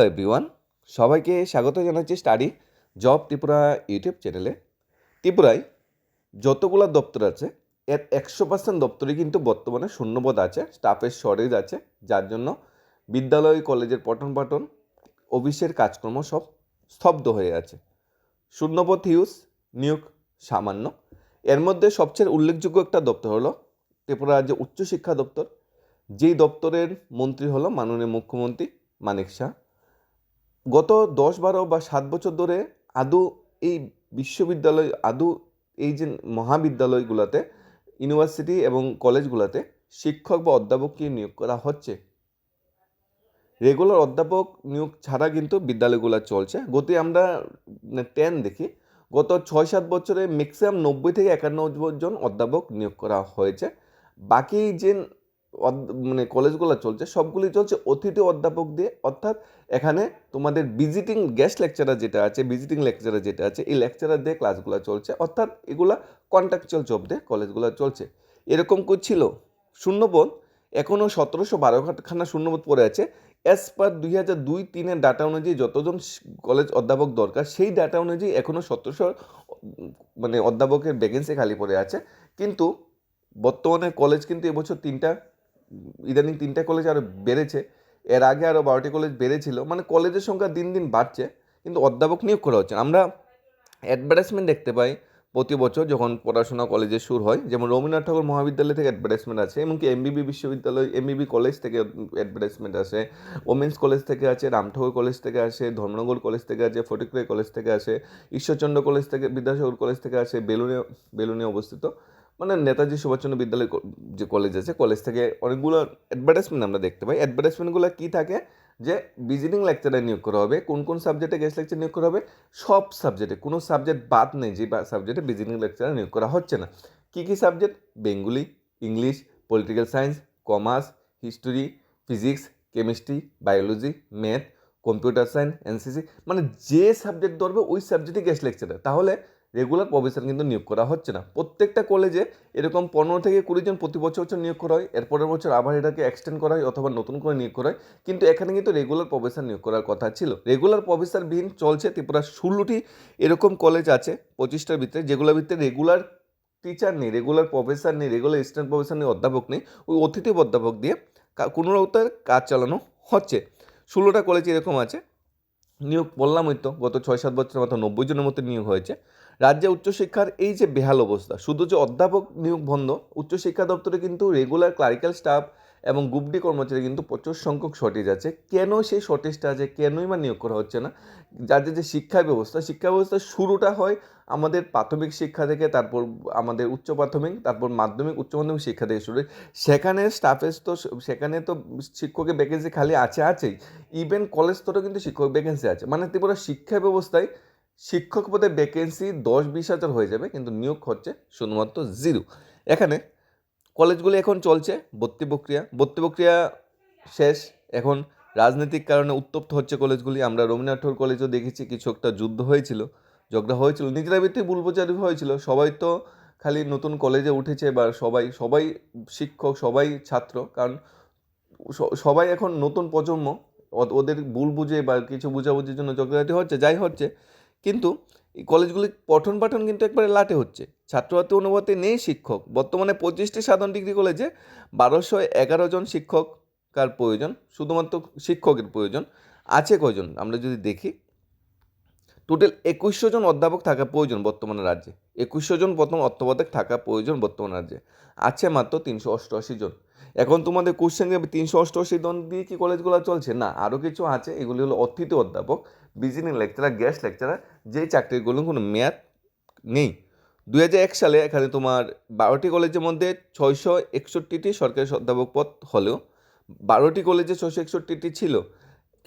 Hello everyone, সবাইকে স্বাগত জানাচ্ছি স্টাডি জব ত্রিপুরা ইউটিউব চ্যানেলে। ত্রিপুরায় যতগুলো দপ্তর আছে, এর একশো পার্সেন্ট দপ্তরে কিন্তু বর্তমানে শূন্যপদ আছে স্টাফের শর্টেজ আছে, যার জন্য বিদ্যালয়, কলেজের পঠন পাঠন অফিসের কাজকর্ম সব স্তব্ধ হয়ে আছে। শূন্যপদ হিউজ নিয়োগ সামান্য। এর মধ্যে সবচেয়ে উল্লেখযোগ্য একটা দপ্তর হলো ত্রিপুরা রাজ্যে উচ্চশিক্ষা দপ্তর। যেই দপ্তরের মন্ত্রী হলো মাননীয় মুখ্যমন্ত্রী মানিক শাহ। গত দশ বারো বা সাত বছর ধরে আদৌ এই বিশ্ববিদ্যালয়, আদৌ এই যে মহাবিদ্যালয়গুলোতে, ইউনিভার্সিটি এবং কলেজগুলোতে শিক্ষক বা অধ্যাপককে নিয়োগ করা হচ্ছে। রেগুলার অধ্যাপক নিয়োগ ছাড়া কিন্তু বিদ্যালয়গুলো চলছে। গতি আমরা টেন দেখি। গত ছয় সাত বছরে ম্যাক্সিমাম নব্বই থেকে একানব্বই জন অধ্যাপক নিয়োগ করা হয়েছে। বাকি যে মানে কলেজগুলো চলছে, সবগুলি চলছে অতিথি অধ্যাপক দিয়ে। অর্থাৎ এখানে তোমাদের ভিজিটিং গেস্ট লেকচারার যেটা আছে ভিজিটিং লেকচারার যেটা আছে, এই লেকচারার দিয়ে ক্লাসগুলো চলছে। অর্থাৎ এগুলা কন্ট্রাকচুয়াল জব দিয়ে কলেজগুলো চলছে। এরকম করছিল শূন্যপদ এখনও সতেরোশো বারোখানা শূন্যপদ পড়ে আছে। অ্যাজ পার দুই হাজার দুই তিনের ডাটা অনুযায়ী যতজন কলেজ অধ্যাপক দরকার, সেই ডাটা অনুযায়ী এখনও সতেরোশো মানে অধ্যাপকের ভ্যাকেন্সি খালি পড়ে আছে। কিন্তু বর্তমানে কলেজ কিন্তু এবছর তিনটা ইদানিং তিনটা কলেজ আরও বেড়েছে। এর আগে আরও বারোটি কলেজ বেড়েছিল। মানে কলেজের সংখ্যা দিন দিন বাড়ছে, কিন্তু অধ্যাপক নিয়োগ করা হচ্ছে আমরা অ্যাডভার্টাইজমেন্ট দেখতে পাই প্রতি বছর যখন পড়াশোনা কলেজে শুরু হয়। যেমন রবীন্দ্রনাথ ঠাকুর মহাবিদ্যালয় থেকে অ্যাডভার্টাইজমেন্ট আছে এমনকি এমবিবি বিশ্ববিদ্যালয় এমবিবি কলেজ থেকে অ্যাডভার্টাইজমেন্ট আছে ওমেন্স কলেজ থেকে আছে রামঠাকুর কলেজ থেকে আসে, ধর্মনগর কলেজ থেকে আছে ফটিকরাই কলেজ থেকে আসে, ঈশ্বরচন্দ্র কলেজ থেকে, বিদ্যাসাগর কলেজ থেকে আসে, বেলুনে বেলুনে অবস্থিত। মানে নেতাজি সুভাষচন্দ্র বিদ্যালয় যে কলেজ আছে কলেজ থেকে অনেকগুলো অ্যাডভার্টাইজমেন্ট আমরা দেখতে পাই। অ্যাডভার্টাইজমেন্টগুলো কী থাকে? যে ভিজিটিং লেকচারার নিয়োগ করা হবে, কোন কোন সাবজেক্টে গেস্ট লেকচার নিয়োগ করা হবে, সব সাবজেক্টে কোনো সাবজেক্ট বাদ নেই যে সাবজেক্টে ভিজিটিং লেকচারার নিয়োগ করা হচ্ছে না। কী কী subject Bengali English political science commerce history physics chemistry biology math computer science NCC মানে যে সাবজেক্ট ধরবে, ওই সাবজেক্টে গেস্ট লেকচারার তাহলে রেগুলার প্রফেসর কিন্তু নিয়োগ করা হচ্ছে না। প্রত্যেকটা কলেজে এরকম পনেরো থেকে কুড়ি জন প্রতি বছর বছর নিয়োগ করা হয়। এরপরের বছর আবার এটাকে এক্সটেন্ড করা হয় অথবা নতুন করে নিয়োগ করা হয়। কিন্তু এখানে কিন্তু রেগুলার প্রফেসর নিয়োগ করার কথা ছিল। রেগুলার প্রফেসর বিহীন চলছে ত্রিপুরা ষোলোটি এরকম কলেজ আছে পঁচিশটার ভিতরে। যেগুলোর ভিতরে রেগুলার টিচার নেই রেগুলার প্রফেসর নেই রেগুলার স্টুডেন্ট প্রফেসর নেই, অধ্যাপক নেই। ওই অতিথি অধ্যাপক দিয়ে কোনো রকমের কাজ চালানো হচ্ছে। ষোলোটা কলেজ এরকম আছে। নিয়োগ বললামই তো গত ছয় সাত বছরের মতো নব্বই জনের মতো নিয়োগ হয়েছে। রাজ্যে উচ্চশিক্ষার এই যে বেহাল অবস্থা, শুধু যে অধ্যাপক নিয়োগ বন্ধ, উচ্চশিক্ষা দপ্তরে কিন্তু রেগুলার ক্লারিক্যাল স্টাফ এবং গ্রুপ ডি কর্মচারী কিন্তু প্রচুর সংখ্যক শর্টেজ আছে। কেন সেই শর্টেজটা আছে? কেনই বা নিয়োগ করা হচ্ছে না? যাদের যে শিক্ষা ব্যবস্থা, শিক্ষা ব্যবস্থার শুরুটা হয় আমাদের প্রাথমিক শিক্ষা থেকে, তারপর আমাদের উচ্চ প্রাথমিক, তারপর মাধ্যমিক, উচ্চ মাধ্যমিক শিক্ষা থেকে শুরু। সেখানে স্টাফেস তো, সেখানে তো শিক্ষকের ভ্যাকেন্সি খালি আছে, আছেই। ইভেন কলেজ স্তরেও কিন্তু শিক্ষক ভ্যাকেন্সি আছে। মানে ত্রিপুরা শিক্ষা ব্যবস্থায় শিক্ষক পদে ভ্যাকেন্সি দশ বিশ হাজার হয়ে যাবে, কিন্তু নিয়োগ হচ্ছে শুধুমাত্র জিরো এখানে কলেজগুলি এখন চলছে, ভর্তি প্রক্রিয়া। ভর্তি প্রক্রিয়া শেষ, এখন রাজনৈতিক কারণে উত্তপ্ত হচ্ছে কলেজগুলি আমরা রবীন্দ্রনাথ ঠাকুর কলেজও দেখেছি কিছু একটা যুদ্ধ হয়েছিল, ঝগড়া হয়েছিল নিজেরা ভিত্তিক ভুল হয়েছিল। সবাই তো খালি নতুন কলেজে উঠেছে বা সবাই সবাই শিক্ষক, সবাই ছাত্র, কারণ সবাই এখন নতুন প্রজন্ম। ওদের ভুল বুঝে বা কিছু বুঝাবুঝির জন্য ঝগড়াঝাটি হচ্ছে, যাই হচ্ছে কিন্তু এই কলেজগুলি পঠন পাঠন কিন্তু একবারে লাটে হচ্ছে। ছাত্রছাত্রী অনুপাতে নেই শিক্ষক। বর্তমানে পঁচিশটি সাধারণ ডিগ্রি কলেজে বারোশো এগারো জন শিক্ষকার প্রয়োজন, শুধুমাত্র শিক্ষকের প্রয়োজন। আছে কয়জন? আমরা যদি দেখি টোটাল একুশশো জন অধ্যাপক থাকা প্রয়োজন বর্তমানে রাজ্যে। একুশশো জন প্রথম অর্থবোধক থাকা প্রয়োজন বর্তমান রাজ্যে। আছে মাত্র তিনশো অষ্টআশি জন। এখন তোমাদের কোশ্চেন তিনশো অষ্টআশি জন দিয়ে কি কলেজগুলো চলছে? না আরও কিছু আছে। এগুলি হলো অতিথি অধ্যাপক ভিজিটিং লেকচারার গেস্ট লেকচারার যেই চাকরিগুলো কোনো মেয়াদ নেই। দু এক সালে এখানে তোমার বারোটি কলেজের মধ্যে ছয়শো একষট্টিটি সরকারি অধ্যাপক পদ হলেও, বারোটি কলেজে ছয়শো একষট্টিটি ছিল।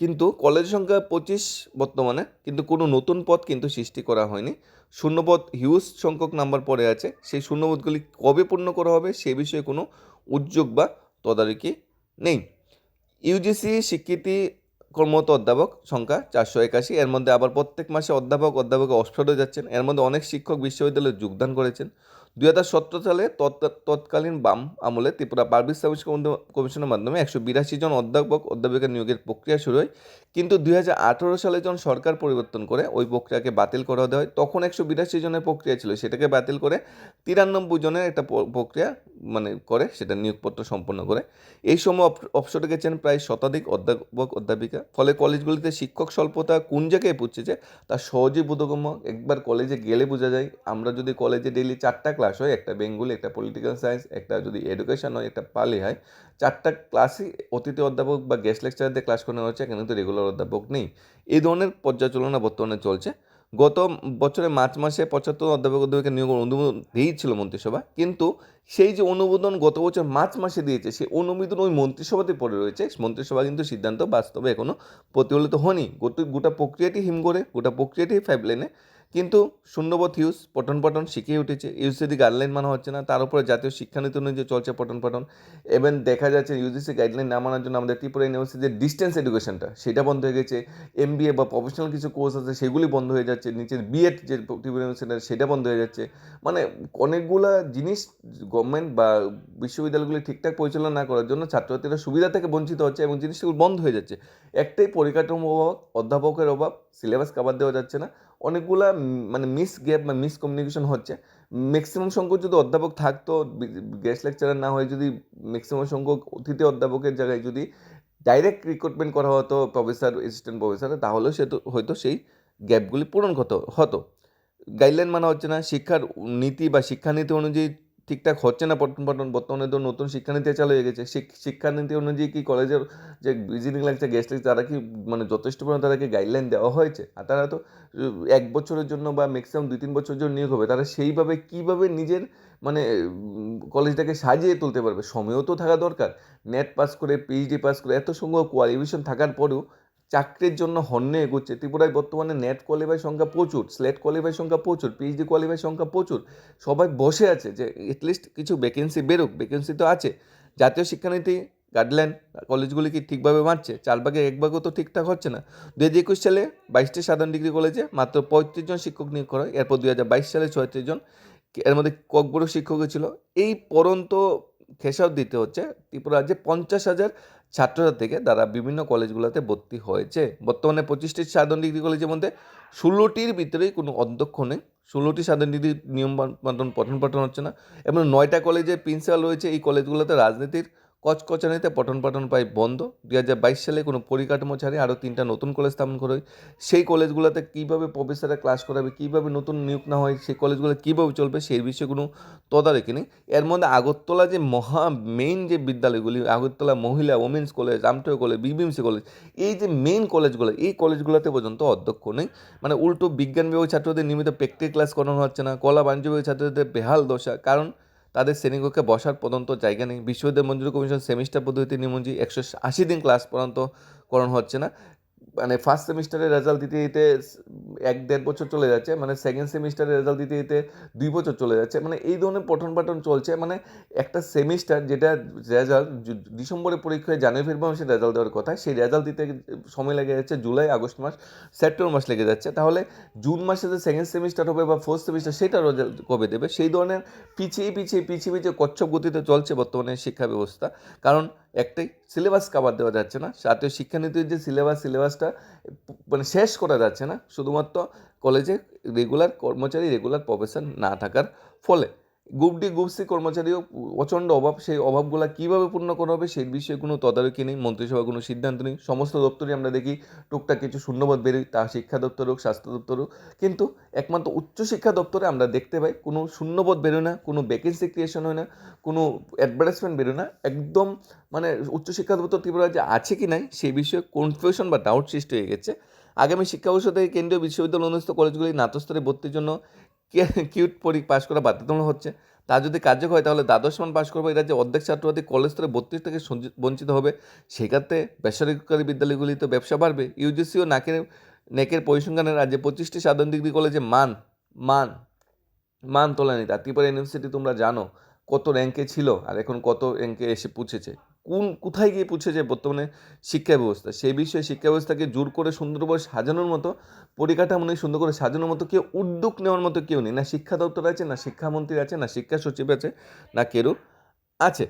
কিন্তু কলেজ সংখ্যা পঁচিশ বর্তমানে, কিন্তু কোনো নতুন পদ কিন্তু সৃষ্টি করা হয়নি। শূন্যপদ হিউজ সংখ্যক নাম্বার পড়ে আছে। সেই শূন্যপদগুলি কবে পূর্ণ করা হবে সে বিষয়ে কোনো উদ্যোগ বা তদারকি নেই। ইউজিসি স্বীকৃতি কর্মরত অধ্যাপক সংখ্যা চারশো একাশি। এর মধ্যে আবার প্রত্যেক মাসে অধ্যাপক অধ্যাপক অক্সফোর্ডে যাচ্ছেন। এর মধ্যে অনেক শিক্ষক বিশ্ববিদ্যালয়ে যোগদান করেছেন। দুই হাজার সতেরো সালে তৎ- তৎকালীন বাম আমলে ত্রিপুরা পাবলিক সার্ভিস কমিশনের মাধ্যমে একশো বিরাশি জন অধ্যাপক, অধ্যাপিকা নিয়োগের প্রক্রিয়া শুরু হয়। কিন্তু দুই হাজার আঠেরো সালে যখন সরকার পরিবর্তন করে, ওই প্রক্রিয়াকে বাতিল করা হয়, তখন একশো বিরাশি জনের প্রক্রিয়া ছিল। সেটাকে বাতিল করে তিরানব্বই জনের একটা প্রক্রিয়া মানে করে, সেটা নিয়োগপত্র সম্পন্ন করে। এই সময় অবসরে গেছেন প্রায় শতাধিক অধ্যাপক, অধ্যাপিকা। ফলে কলেজগুলিতে শিক্ষক স্বল্পতা কোন জায়গায় পড়ছে তা সহজেই বোধগম্য। একবার কলেজে গেলে বোঝা যায়, আমরা যদি কলেজে ডেইলি চারটা ক্লাস হয়, একটা বেঙ্গলি, একটা পলিটিক্যাল সায়েন্স একটা যদি এডুকেশন হয়, একটা পালি হয়, চারটা ক্লাসই অতিথি অধ্যাপক বা গেস্ট লেকচারদের ক্লাস করানো হচ্ছে, এখানে তো রেগুলার অধ্যাপক নেই। এই ধরনের পর্যালোচনা বর্তমানে চলছে। গত বছরে মার্চ মাসে পঁচাত্তর অধ্যাপক অধ্যাপিকা নিয়োগ অনুমোদন দিয়েছিল মন্ত্রিসভা, কিন্তু সেই যে অনুমোদন গত বছর মার্চ মাসে দিয়েছে, সেই অনুমোদন ওই মন্ত্রিসভাতে পড়ে রয়েছে। মন্ত্রিসভা কিন্তু সিদ্ধান্ত বাস্তবে এখনও প্রতিফলিত হয়নি। গোটা প্রক্রিয়াটি হিমঘরে, গোটা প্রক্রিয়াটি ফাইভ লাইনে কিন্তু শূন্যবোধ হিউজ পঠন পাঠন শিখিয়ে উঠেছে। ইউসিডি গাইডলাইন মানা হচ্ছে না, তার উপরে জাতীয় শিক্ষানীতি অনুযায়ী চলছে পঠন পাঠন এবং দেখা যাচ্ছে ইউজিসি গাইডলাইন না মানার জন্য আমাদের ত্রিপুরা ইউনিভার্সিটির যে ডিস্টেন্স এডুকেশনটা সেটা বন্ধ হয়ে গেছে। এমবিএ বা প্রফেশনাল কিছু কোর্স আছে, সেগুলি বন্ধ হয়ে যাচ্ছে। নিচের বিএড যে ত্রিপুরা ইউনিভার্সিটির সেটা বন্ধ হয়ে যাচ্ছে। মানে অনেকগুলা জিনিস গভর্নমেন্ট বা বিশ্ববিদ্যালয়গুলি ঠিকঠাক পরিচালনা না করার জন্য ছাত্রছাত্রীরা সুবিধা থেকে বঞ্চিত হচ্ছে এবং জিনিসগুলো বন্ধ হয়ে যাচ্ছে। একটাই পরিকাঠামো অভাব অধ্যাপকের অভাব সিলেবাস কাভার দেওয়া যাচ্ছে না। অনেকগুলা মানে মিস গ্যাপ বা মিস কমিউনিকেশন হচ্ছে। ম্যাক্সিমাম সংখ্যক যদি অধ্যাপক থাকতো গেস্ট লেকচারার না হয়ে যদি ম্যাক্সিমাম সংখ্যক অতিথি অধ্যাপকের জায়গায় যদি ডাইরেক্ট রিক্রুটমেন্ট করা হতো প্রফেসর অ্যাসিস্ট্যান্ট প্রফেসর তাহলেও সে তো, হয়তো সেই গ্যাপগুলি পূরণ হতো হতো। গাইডলাইন মানা হচ্ছে না। শিক্ষার নীতি বা শিক্ষানীতি অনুযায়ী ঠিকঠাক হচ্ছে না পঠন পাঠন বর্তমানে তো নতুন শিক্ষানীতি চালু হয়ে গেছে। শিক্ষানীতি অনুযায়ী কি কলেজের যে ভিজিটিং লাগছে গেস্ট লাগছে তারা কি মানে যথেষ্ট পরিমাণে তাদেরকে গাইডলাইন দেওয়া হয়েছে? আর তারা তো এক বছরের জন্য বা ম্যাক্সিমাম দুই তিন বছরের জন্য নিয়োগ হবে। তারা সেইভাবে কীভাবে নিজের মানে কলেজটাকে সাজিয়ে তুলতে পারবে? সময়ও তো থাকা দরকার। নেট পাস করে পিএইচডি পাস করে, এত সংখ্যক কোয়ালিফিকেশন থাকার পরেও চাকরির জন্য হন্যে এগোচ্ছে। ত্রিপুরায় বর্তমানে নেট কোয়ালিফাই সংখ্যা প্রচুর স্লেট কোয়ালিফাই সংখ্যা প্রচুর পিএইচডি কোয়ালিফাই সংখ্যা প্রচুর। সবাই বসে আছে যে এটলিস্ট কিছু ভ্যাকেন্সি বেরোক ভ্যাকেন্সি তো আছে। জাতীয় শিক্ষানীতি গাইডলাইন কলেজগুলি কি ঠিকভাবে মারছে চার ভাগে এক ভাগও তো ঠিকঠাক হচ্ছে না। দু হাজার একুশ সালে বাইশটি সাধারণ ডিগ্রি কলেজে মাত্র পঁয়ত্রিশ জন শিক্ষক নিয়োগ করা হয়। এরপর দু হাজার বাইশ সালে ছয়ত্রিশ জন। এর মধ্যে কক ককবড় শিক্ষকও ছিল। এই পরন্ত খেসাব দিতে হচ্ছে। ত্রিপুরা রাজ্যে পঞ্চাশ হাজার ছাত্রছাত্রীকে তারা বিভিন্ন কলেজগুলোতে ভর্তি হয়েছে। বর্তমানে পঁচিশটি সাধারণ ডিগ্রি কলেজের মধ্যে ষোলোটির ভিতরেই কোনো অধ্যক্ষ নেই। ষোলোটি সাধারণ ডিগ্রি নিয়ম পঠন পাঠন হচ্ছে না। এবং নয়টা কলেজে প্রিন্সিপাল রয়েছে এই কলেজগুলোতে রাজনীতির কচকচানিতে পঠন পাঠন প্রায় বন্ধ। দুই হাজার বাইশ সালে কোনো পরিকাঠামো ছাড়ে আরও তিনটা নতুন কলেজ স্থাপন করে সেই কলেজগুলোতে কীভাবে প্রফেসররা ক্লাস করাবে, কীভাবে নতুন নিয়োগ না হয়, সেই কলেজগুলো কীভাবে চলবে সেই বিষয়ে কোনো তদারকি নেই। এর মধ্যে আগরতলা যে মহা মেইন যে বিদ্যালয়গুলি, আগরতলা মহিলা ওমেন্স কলেজ আমটেও কলেজ বিবিএমসি কলেজ এই যে মেইন কলেজগুলো, এই কলেজগুলোতে পর্যন্ত অধ্যক্ষ নেই। মানে উল্টো বিজ্ঞান বিভাগের ছাত্রদের নিয়মিত প্র্যাকটিক্যাল ক্লাস করানো হচ্ছে না, কলা বাণিজ্য বিভাগের ছাত্রদের বেহাল দশা। কারণ তাদের শ্রেণীকক্ষে বসার পর্যন্ত জায়গা নেই। বিশ্ববিদ্যালয় মঞ্জুরি কমিশন সেমিস্টার পদ্ধতি নিমঞ্জি একশো আশি দিন ক্লাস পর্যন্ত করণ হচ্ছে না। মানে ফার্স্ট সেমিস্টারের রেজাল্ট দিতে দিতে এক দেড় বছর চলে যাচ্ছে মানে সেকেন্ড সেমিস্টারের রেজাল্ট দিতে দিতে দুই বছর চলে যাচ্ছে মানে এই ধরনের পঠন পাঠন চলছে মানে একটা সেমিস্টার যেটা রেজাল্ট ডিসেম্বরে পরীক্ষায় জানুয়ারি ফেব্রুয়ারি মাসে রেজাল্ট দেওয়ার কথা, সেই রেজাল্ট দিতে সময় লেগে যাচ্ছে জুলাই, আগস্ট মাস, সেপ্টেম্বর মাস লেগে যাচ্ছে, তাহলে জুন মাসে যে সেকেন্ড সেমিস্টার হবে বা ফোর্থ সেমিস্টার সেটা রেজাল্ট কবে দেবে? সেই ধরনের পিছিয়ে পিছিয়ে পিছিয়ে পিছিয়ে কচ্ছপ গতিতে চলছে বর্তমানে শিক্ষা ব্যবস্থা, কারণ একটাই সিলেবাস কাভার দেওয়া যাচ্ছে না। জাতীয় শিক্ষানীতির যে সিলেবাস সিলেবাসটা মানে শেষ করা যাচ্ছে না। শুধুমাত্র কলেজে রেগুলার কর্মচারী রেগুলার প্রফেশন না থাকার ফলে। গ্রুপ ডি গ্রুপ সি কর্মচারীও প্রচণ্ড অভাব, সেই অভাবগুলো কীভাবে পূর্ণ করা হবে সেই বিষয়ে কোনো তদারকি নেই মন্ত্রিসভা কোনো সিদ্ধান্ত নেই। সমস্ত দপ্তরই আমরা দেখি, টুকটাক কিছু শূন্যবাদ বেরোয়, তা শিক্ষা দপ্তর হোক, স্বাস্থ্য দপ্তর হোক। কিন্তু একমাত্র উচ্চশিক্ষা দপ্তরে আমরা দেখতে পাই, কোনো শূন্যবোধ বেরোয় না, কোনো ভ্যাকেন্সি ক্রিয়েশন হয় না, কোনো অ্যাডভার্টাইজমেন্ট বেরোয় না। একদম মানে উচ্চশিক্ষা দপ্তর ত্রিপুরা যে আছে কি নাই সেই বিষয়ে কনফিউশন বা ডাউট সৃষ্টি হয়ে গেছে। আগামী শিক্ষাবর্ষ থেকে কেন্দ্রীয় বিশ্ববিদ্যালয় অনুষ্ঠিত কলেজগুলি নাতস্তরে ভর্তির জন্য কিউট পরি পাশ করা বাধ্যতামূলক হচ্ছে। তা যদি কার্যকর হয়, তাহলে দ্বাদশ মান পাশ করবে এরা যে অর্ধেক ছাত্রবাদী কলেজ স্তরে বত্রিশ থেকে বঞ্চিত হবে। সেক্ষেত্রে বেসরকারি বিদ্যালয়গুলিতে ব্যবসা বাড়বে। ইউজিসি ও নাকের, নেকের পরিসংখ্যানের রাজ্যে পঁচিশটি সাধারণ ডিগ্রি কলেজে মান মান মান তোলেনি। তা ত্রিপুরা ইউনিভার্সিটি তোমরা জানো কত র্যাঙ্কে ছিল আর এখন কত র্যাঙ্কে এসে পৌঁছেছে। কোন কোথায় গিয়ে পৌঁছেছে বর্তমানে শিক্ষা ব্যবস্থা? সেই বিষয়ে শিক্ষা ব্যবস্থাকে জোর করে সুন্দরভাবে সাজানোর মতো পরিকাঠামো নেই, সুন্দর করে সাজানোর মতো কেউ উদ্যোগ নেওয়ার মতো কেউ নেই। না শিক্ষা দপ্তর আছে, না শিক্ষামন্ত্রী আছে, না শিক্ষা সচিব আছে, না কেউ আছে।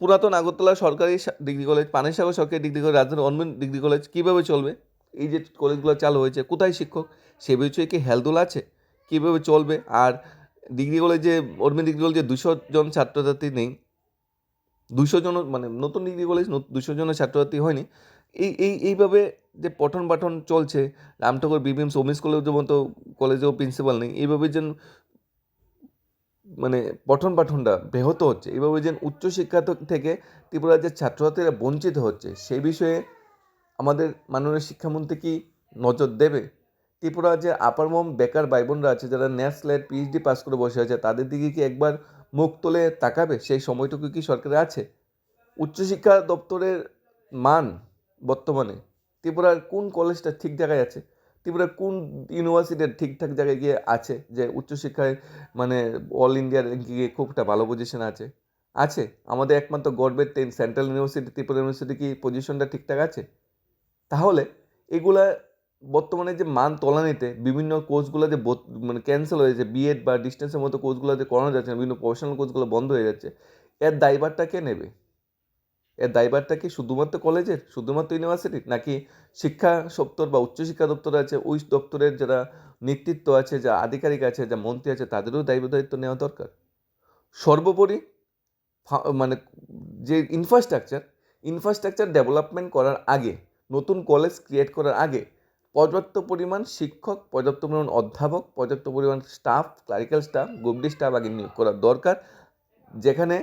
পুরাতন আগরতলা সরকারি ডিগ্রি কলেজ পানিসাগর সরকারি ডিগ্রি কলেজ রাজধানী অনবিন ডিগ্রি কলেজ কীভাবে চলবে? এই যে কলেজগুলো চালু হয়েছে, কোথায় শিক্ষক? সে বিষয়ে কি হেলদোল আছে? কীভাবে চলবে? আর ডিগ্রি কলেজে, অরবিন্দ ডিগ্রি কলেজে দুশো জন ছাত্রছাত্রী নেই দুশো জন মানে নতুন ডিগ্রি কলেজ দুশো জনের ছাত্রছাত্রী হয়নি। এই এই, এইভাবে যে পঠন পাঠন চলছে, রামঠাকুর বিবিএম সৌমিস কলেজের মতো কলেজেও প্রিন্সিপাল নেই, এইভাবে যেন মানে পঠন পাঠনটা ব্যাহত হচ্ছে, এইভাবে যেন উচ্চশিক্ষা থেকে ত্রিপুরার যে ছাত্রছাত্রীরা বঞ্চিত হচ্ছে, সেই বিষয়ে আমাদের মাননীয় শিক্ষামন্ত্রী কি নজর দেবে? ত্রিপুরা যে আপার মম বেকার ভাই বোনরা আছে, যারা ন্যাশলেট পিএইচডি পাস করে বসে আছে, তাদের দিকে কি একবার মুখ তুলে তাকাবে, সেই সময়টুকু কি সরকারের আছে? উচ্চশিক্ষা দপ্তরের মান বর্তমানে ত্রিপুরার কোন কলেজটা ঠিক জায়গায় আছে? ত্রিপুরার কোন ইউনিভার্সিটির ঠিকঠাক জায়গায় গিয়ে আছে যে উচ্চশিক্ষায় মানে অল ইন্ডিয়ার গিয়ে খুব একটা ভালো পজিশন আছে? আছে? আমাদের একমাত্র ten central university Tripura university কি পজিশনটা ঠিকঠাক আছে? তাহলে এগুলা বর্তমানে যে মান তলানিতে বিভিন্ন কোর্সগুলো যে মানে ক্যান্সেল হয়েছে বিএড বা ডিস্টেন্সের মতো কোর্সগুলো যে করানো যাচ্ছে না, বিভিন্ন প্রফেশনাল কোর্সগুলো বন্ধ হয়ে যাচ্ছে, এর দায়ভারটা কে নেবে? এর দায়ভারটা কি শুধুমাত্র কলেজের, শুধুমাত্র ইউনিভার্সিটির নাকি শিক্ষা দপ্তর বা উচ্চশিক্ষা দপ্তর আছে, ওই দপ্তরের যারা নেতৃত্ব আছে, যা আধিকারিক আছে, যা মন্ত্রী আছে, তাদেরও দায়িত্ব দায়িত্ব নেওয়া দরকার? সর্বোপরি মানে যে ইনফ্রাস্ট্রাকচার ইনফ্রাস্ট্রাকচার ডেভেলপমেন্ট করার আগে, নতুন কলেজ ক্রিয়েট করার আগে পর্যাপ্ত পরিমাণ শিক্ষক, পর্যাপ্ত পরিমাণ অধ্যাপক, পর্যাপ্ত পরিমাণ স্টাফ ক্লারিক্যাল স্টাফ গুবডি স্টাফ আগে নিয়োগ করা দরকার, যেখানে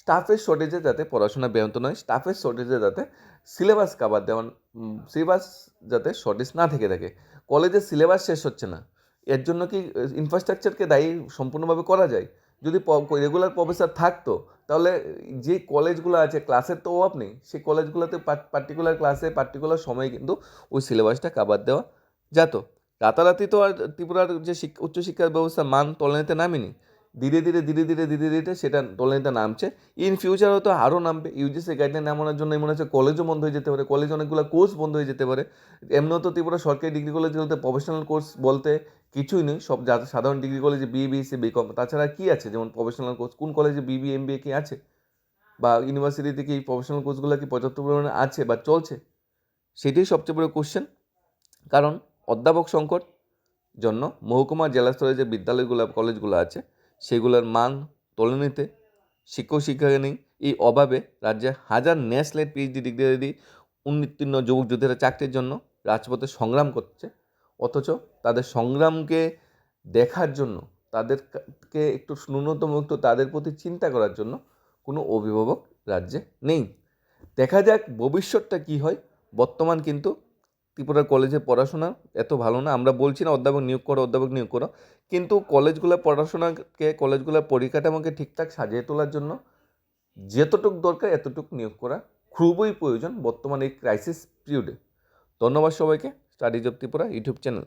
স্টাফের শর্টেজে যাতে পড়াশোনা ব্যাহত নয় স্টাফের শর্টেজে যাতে সিলেবাস কাভার দেওয়ান সিলেবাস যাতে শর্টেজ না থেকে থাকে। কলেজের সিলেবাস শেষ হচ্ছে না, এর জন্য কি ইনফ্রাস্ট্রাকচারকে দায়ী সম্পূর্ণভাবে করা যায়? যদি রেগুলার প্রফেসর থাকতো, তাহলে যে কলেজগুলো আছে ক্লাসের তো অভাব নেই, সেই কলেজগুলোতে পার্টিকুলার ক্লাসে পার্টিকুলার সময়ে কিন্তু ওই সিলেবাসটা কাবার দেওয়া যেত। রাতারাতি তো আর ত্রিপুরার যে শিক্ষা উচ্চশিক্ষার ব্যবস্থা মান তলানিতে নামেনি। ধীরে ধীরে ধীরে ধীরে ধীরে ধীরে সেটা তলানিতে নামছে। ইন ফিউচার হয়তো আরও নামবে। ইউজিসি গাইডলাইন নামানোর জন্য মনে হচ্ছে কলেজও বন্ধ হয়ে যেতে পারে। কলেজ অনেকগুলো কোর্স বন্ধ হয়ে যেতে পারে। এমনিও তো ত্রিপুরা সরকারি ডিগ্রি কলেজগুলোতে প্রফেশনাল কোর্স বলতে কিছুই নেই। সব যা সাধারণ ডিগ্রি কলেজে বি বিএসসি বিকম তাছাড়া কী আছে? যেমন প্রফেশনাল কোর্স কোন কলেজে বিবি এম কি আছে? বা ইউনিভার্সিটিতে কি প্রফেশনাল কোর্সগুলো কি পর্যাপ্ত পরিমাণে আছে বা চলছে? সেটাই সবচেয়ে বড় কোশ্চেন কারণ অধ্যাপক সংকট জন্য মহকুমা জেলা স্তরে যে বিদ্যালয়গুলো কলেজগুলো আছে সেগুলোর মান তুলে নিতে শিক্ষক শিক্ষা নেই এই অভাবে রাজ্যে হাজার ন্যাশলেট পিএইচডি ডিগ্রি উন্নীতীর্ণ যুবক যুদ্ধেরা চাকরির জন্য রাজপথে সংগ্রাম করছে। অথচ তাদের সংগ্রামকে দেখার জন্য, তাদেরকে একটু ন্যূনতম একটু তাদের প্রতি চিন্তা করার জন্য কোনো অভিভাবক রাজ্যে নেই। দেখা যাক ভবিষ্যৎটা কী হয়। বর্তমান কিন্তু ত্রিপুরার কলেজে পড়াশোনা এত ভালো না। আমরা বলছি না, অধ্যাপক নিয়োগ করো, অধ্যাপক নিয়োগ করো। কিন্তু কলেজগুলোর পড়াশোনাকে, কলেজগুলোর পরিকাঠামোকে ঠিকঠাক সাজিয়ে তোলার জন্য যতটুক দরকার এতটুক নিয়োগ করা খুবই প্রয়োজন বর্তমানে এই ক্রাইসিস পিরিয়ডে ধন্যবাদ সবাইকে। Studies of Tripura YouTube channel.